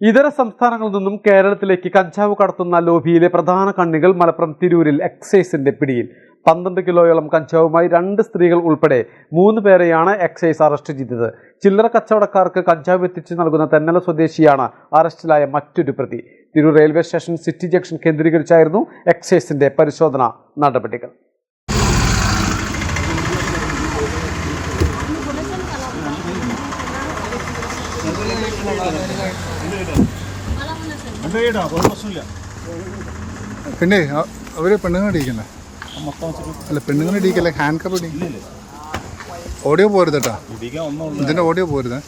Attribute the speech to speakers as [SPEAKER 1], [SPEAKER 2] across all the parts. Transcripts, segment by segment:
[SPEAKER 1] ഇതര സംസ്ഥാനങ്ങളിൽ നിന്നും കേരളത്തിലേക്ക് കഞ്ചാവ് കടത്തുന്ന ലോബിയിലെ പ്രധാന കണ്ണികൾ മലപ്പുറം തിരൂരിൽ എക്സൈസിന്റെ പിടിയിൽ. പന്ത്രണ്ട് കിലോയോളം കഞ്ചാവുമായി രണ്ട് സ്ത്രീകൾ ഉൾപ്പെടെ മൂന്ന് പേരെയാണ് എക്സൈസ് അറസ്റ്റ് ചെയ്തത്. ചില്ലറ കച്ചവടക്കാർക്ക് കഞ്ചാവ് എത്തിച്ചു നൽകുന്ന തെന്നല സ്വദേശിയാണ് അറസ്റ്റിലായ മറ്റൊരു പ്രതി. Tirur railway station city junction കേന്ദ്രീകരിച്ചായിരുന്നു എക്സൈസിന്റെ പരിശോധന നടപടികൾ.
[SPEAKER 2] പിന്നെ അവർ പെണ്ണുങ്ങൾ
[SPEAKER 3] വെച്ചിട്ട്
[SPEAKER 2] അല്ല പെണ്ണുങ്ങൾ ഇടിക്കല്ലേ ഹാൻഡ് കപ്പ് ഇടി. ഓഡിയോ പോരുത് കേട്ടോ. ഇതിന്റെ ഓഡിയോ പോരുത്.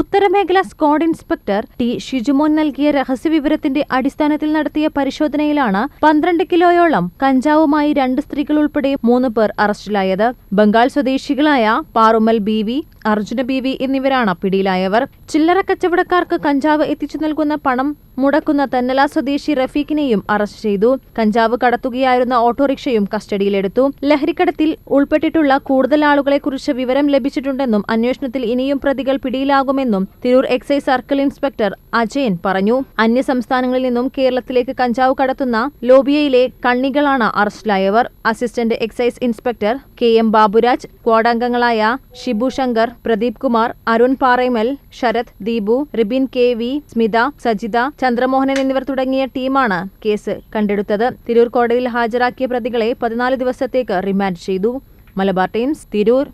[SPEAKER 4] ഉത്തരമേഖല സ്ക്വാഡ് ഇൻസ്പെക്ടർ ടി ഷിജുമോൻ നൽകിയ രഹസ്യവിവരത്തിന്റെ അടിസ്ഥാനത്തിൽ നടത്തിയ പരിശോധനയിലാണ് പന്ത്രണ്ട് കിലോയോളം കഞ്ചാവുമായി രണ്ട് സ്ത്രീകൾ ഉൾപ്പെടെ മൂന്ന് പേർ അറസ്റ്റിലായത്. ബംഗാൾ സ്വദേശികളായ Parumal B V Arjuna B V എന്നിവരാണ് പിടിയിലായവർ. ചില്ലറ കച്ചവടക്കാർക്ക് കഞ്ചാവ് എത്തിച്ചു നൽകുന്ന പണം മുടക്കുന്ന തന്നല സ്വദേശി റഫീഖിനെയും അറസ്റ്റ് ചെയ്തു. കഞ്ചാവ് കടത്തുകയായിരുന്ന ഓട്ടോറിക്ഷയും കസ്റ്റഡിയിലെടുത്തു. ലഹരിക്കടത്തിൽ ഉൾപ്പെട്ടിട്ടുള്ള കൂടുതൽ ആളുകളെക്കുറിച്ച് വിവരം ലഭിച്ചിട്ടുണ്ടെന്നും അന്വേഷണത്തിൽ ഇനിയും പ്രതികൾ പിടിയിലാകുമെന്നും Tirur excise circle inspector Ajayan പറഞ്ഞു. അന്യസംസ്ഥാനങ്ങളിൽ നിന്നും കേരളത്തിലേക്ക് കഞ്ചാവ് കടത്തുന്ന ലോബിയയിലെ കണ്ണികളാണ് അറസ്റ്റിലായവർ. Assistant excise inspector K M Baburaj സ്ക്വാഡംഗങ്ങളായ Shibu Shankar Pradeep Kumar Arun Paremal Sarath Deepu Ribin K V Smitha Sajitha Chandramohanan എന്നിവർ തുടങ്ങിയ ടീമാണ് കേസ് കണ്ടെടുത്തത്. തിരൂർ കോടതിയിൽ ഹാജരാക്കിയ പ്രതികളെ പതിനാല് ദിവസത്തേക്ക് റിമാൻഡ് ചെയ്തു. മലബാർ ടൈംസ് തിരൂർ.